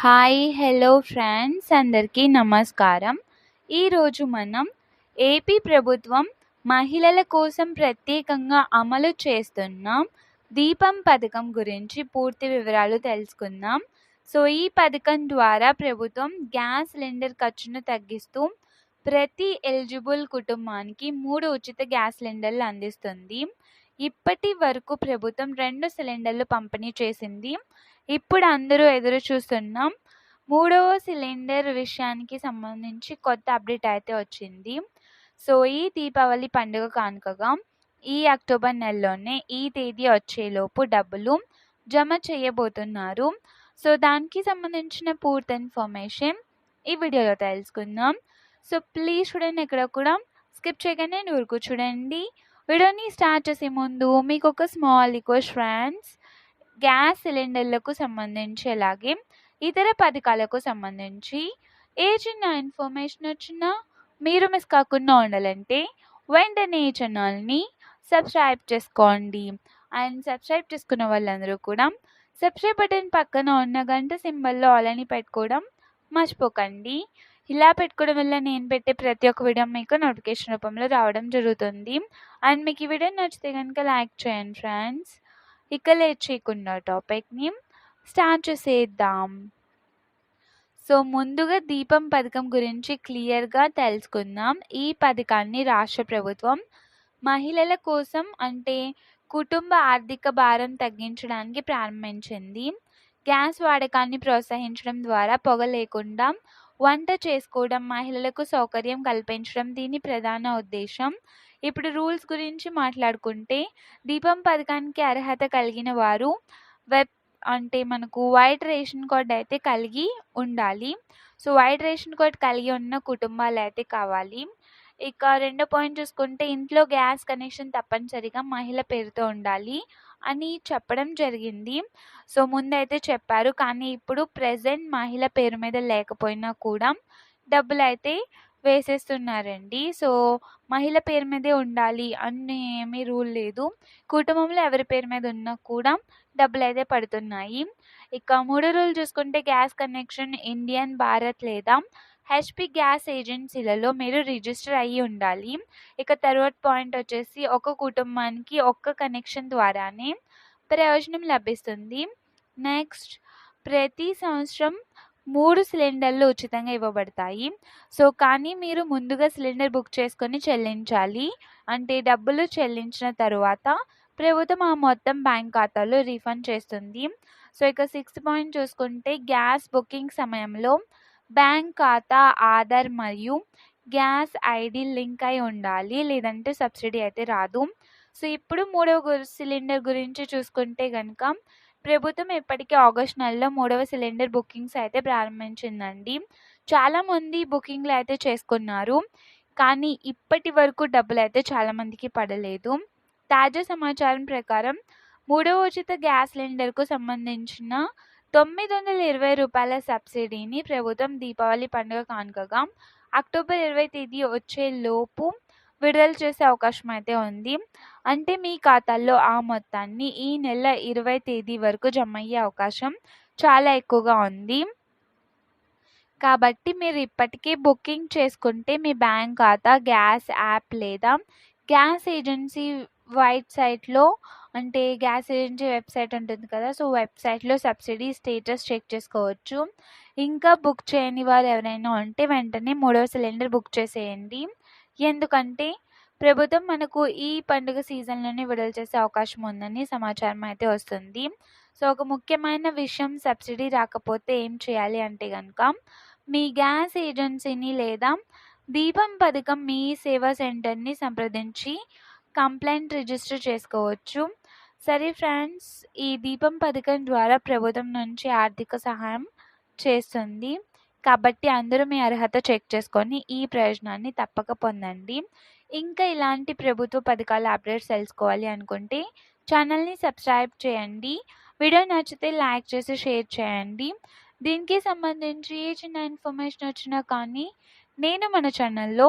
Hi hello friends అందరికీ నమస్కారం. ఈరోజు మనం ఏపీ ప్రభుత్వం మహిళల కోసం ప్రత్యేకంగా అమలు చేస్తున్న దీపం పథకం గురించి పూర్తి వివరాలు తెలుసుకుందాం. సో ఈ పథకం ద్వారా ప్రభుత్వం గ్యాస్ సిలిండర్ ఖర్చును తగ్గిస్తూ ప్రతి ఎలిజిబుల్ కుటుంబానికి మూడు ఉచిత గ్యాస్ సిలిండర్లు అందిస్తుంది. ఇప్పటి వరకు ప్రభుత్వం రెండు సిలిండర్లు పంపిణీ చేసింది. ఇప్పుడు అందరూ ఎదురు చూస్తున్నాం. మూడవ సిలిండర్ విషయానికి సంబంధించి కొత్త అప్డేట్ అయితే వచ్చింది. సో ఈ దీపావళి పండుగ కానుకగా ఈ అక్టోబర్ నెలలోనే ఈ తేదీ వచ్చేలోపు డబ్బులు జమ చేయబోతున్నారు. సో దానికి సంబంధించిన పూర్తి ఇన్ఫర్మేషన్ ఈ వీడియోలో తెలుసుకుందాం. సో ప్లీజ్ చూడండి ఇక్కడ కూడా. స్కిప్ చేయగానే ఊరుకు చూడండి. వీడియోని స్టార్ట్ చేసే ముందు మీకు ఒక స్మాల్ రిక్వెస్ట్ ఫ్రెండ్స్ గ్యాస్ సిలిండర్లకు సంబంధించి అలాగే ఇతర పథకాలకు సంబంధించి. ఏ చిన్న ఇన్ఫర్మేషన్ వచ్చినా మీరు మిస్ కాకుండా ఉండాలంటే వెంటనే ఈ ఛానల్ని సబ్స్క్రైబ్ చేసుకోండి. అండ్ సబ్స్క్రైబ్ చేసుకున్న వాళ్ళందరూ కూడా సబ్స్క్రైబ్ బటన్ పక్కన ఉన్న గంట సింబల్లో ఆల్ అని పెట్టుకోవడం మర్చిపోకండి. ఇలా పెట్టుకోవడం వల్ల నేను పెట్టే ప్రతి ఒక్క వీడియో మీకు నోటిఫికేషన్ రూపంలో రావడం జరుగుతుంది. అండ్ మీకు ఈ వీడియో నచ్చితే కనుక లైక్ చేయండి ఫ్రెండ్స్. ఇక లేట్ చేయకుండా టాపిక్ని స్టార్ట్ చేసేద్దాం. సో ముందుగా దీపం పథకం గురించి క్లియర్గా తెలుసుకుందాం. ఈ పథకాన్ని రాష్ట్ర ప్రభుత్వం మహిళల కోసం అంటే కుటుంబ ఆర్థిక భారం తగ్గించడానికి ప్రారంభించింది. గ్యాస్ వాడకాన్ని ప్రోత్సహించడం ద్వారా పొగ లేకుండా వంట చేసుకోవడం మహిళలకు సౌకర్యం కల్పించడం దీని ప్రధాన ఉద్దేశం. ఇప్పుడు రూల్స్ గురించి మాట్లాడుకుంటే దీపం పథకానికి అర్హత కలిగిన వారు వెబ్ అంటే మనకు వైట్ రేషన్ కార్డ్ అయితే కలిగి ఉండాలి. సో వైట్ రేషన్ కార్డ్ కలిగి ఉన్న కుటుంబాలు అయితే కావాలి. ఇక రెండో పాయింట్ చూసుకుంటే ఇంట్లో గ్యాస్ కనెక్షన్ తప్పనిసరిగా మహిళ పేరుతో ఉండాలి. అని చెప్పడం జరిగింది. సో ముందైతే చెప్పారు. కానీ ఇప్పుడు ప్రజెంట్ మహిళ పేరు మీద లేకపోయినా కూడా డబ్బులు అయితే వేసేస్తున్నారండి. సో మహిళ పేరు మీదే ఉండాలి అని ఏమీ రూల్ లేదు. కుటుంబంలో ఎవరి పేరు మీద ఉన్నా కూడా డబ్బులు అయితే పడుతున్నాయి. ఇక మూడో రూల్ చూసుకుంటే గ్యాస్ కనెక్షన్ ఇండియన్ భారత్ లేదా హెచ్పి గ్యాస్ ఏజెన్సీలలో మీరు రిజిస్టర్ అయ్యి ఉండాలి. ఇక తర్వాత పాయింట్ వచ్చేసి ఒక కుటుంబానికి ఒక్క కనెక్షన్ ద్వారానే ప్రయోజనం లభిస్తుంది. నెక్స్ట్ ప్రతి సంవత్సరం మూడు సిలిండర్లు ఉచితంగా ఇవ్వబడతాయి. సో కానీ మీరు ముందుగా సిలిండర్ బుక్ చేసుకొని చెల్లించాలి. అంటే డబ్బులు చెల్లించిన తరువాత ప్రభుత్వం ఆ మొత్తం బ్యాంక్ ఖాతాలో రీఫండ్ చేస్తుంది. సో ఇక సిక్స్త్ పాయింట్ చూసుకుంటే గ్యాస్ బుకింగ్ సమయంలో బ్యాంక్ ఖాతా ఆధార్ మరియు గ్యాస్ ఐడి లింక్ అయి ఉండాలి. లేదంటే సబ్సిడీ అయితే రాదు. సో ఇప్పుడు మూడవ సిలిండర్ గురించి చూసుకుంటే కనుక ప్రభుత్వం ఇప్పటికే ఆగస్ట్ నెలలో మూడవ సిలిండర్ బుకింగ్స్ అయితే ప్రారంభించిందండి. చాలామంది బుకింగ్లు అయితే చేసుకున్నారు. కానీ ఇప్పటి వరకు డబ్బులు అయితే చాలామందికి పడలేదు. తాజా సమాచారం ప్రకారం మూడవ ఉచిత గ్యాస్ సిలిండర్కు సంబంధించిన తొమ్మిది వందల ఇరవై రూపాయల సబ్సిడీని ప్రభుత్వం దీపావళి పండుగ కానుకగా అక్టోబర్ ఇరవై తేదీ వచ్చే లోపు విడుదల చేసే అవకాశం అయితే ఉంది. అంటే మీ ఖాతాల్లో ఆ మొత్తాన్ని ఈ నెల ఇరవై తేదీ వరకు జమ అయ్యే అవకాశం చాలా ఎక్కువగా ఉంది. కాబట్టి మీరు ఇప్పటికే బుకింగ్ చేసుకుంటే మీ బ్యాంక్ ఖాతా గ్యాస్ యాప్ లేదా గ్యాస్ ఏజెన్సీ వైట్ సైట్లో అంటే గ్యాస్ ఏజెన్సీ వెబ్సైట్ ఉంటుంది కదా సో వెబ్సైట్లో సబ్సిడీ స్టేటస్ చెక్ చేసుకోవచ్చు. ఇంకా బుక్ చేయని వారు ఎవరైనా ఉంటే వెంటనే మూడవ సిలిండర్ బుక్ చేసేయండి. ఎందుకంటే ప్రభుత్వం మనకు ఈ పండుగ సీజన్లోనే విడుదల చేసే అవకాశం ఉందని సమాచారం అయితే వస్తుంది. సో ఒక ముఖ్యమైన విషయం సబ్సిడీ రాకపోతే ఏం చేయాలి అంటే కనుక మీ గ్యాస్ ఏజెన్సీని లేదా దీపం పథకం మీ సేవా సెంటర్ని సంప్రదించి కంప్లైంట్ రిజిస్టర్ చేసుకోవచ్చు. సరే ఫ్రెండ్స్ ఈ దీపం పథకం ద్వారా ప్రభుత్వం నుంచి ఆర్థిక సహాయం చేస్తుంది. కాబట్టి అందరూ మీ అర్హత చెక్ చేసుకొని ఈ ప్రయోజనాన్ని తప్పక పొందండి. ఇంకా ఇలాంటి ప్రభుత్వ పథకాల అప్డేట్స్ తెలుసుకోవాలి అనుకుంటే ఛానల్ని సబ్స్క్రైబ్ చేయండి. వీడియో నచ్చితే లైక్ చేసి షేర్ చేయండి. దీనికి సంబంధించి ఏ చిన్న ఇన్ఫర్మేషన్ వచ్చినా కానీ నేను మన ఛానల్లో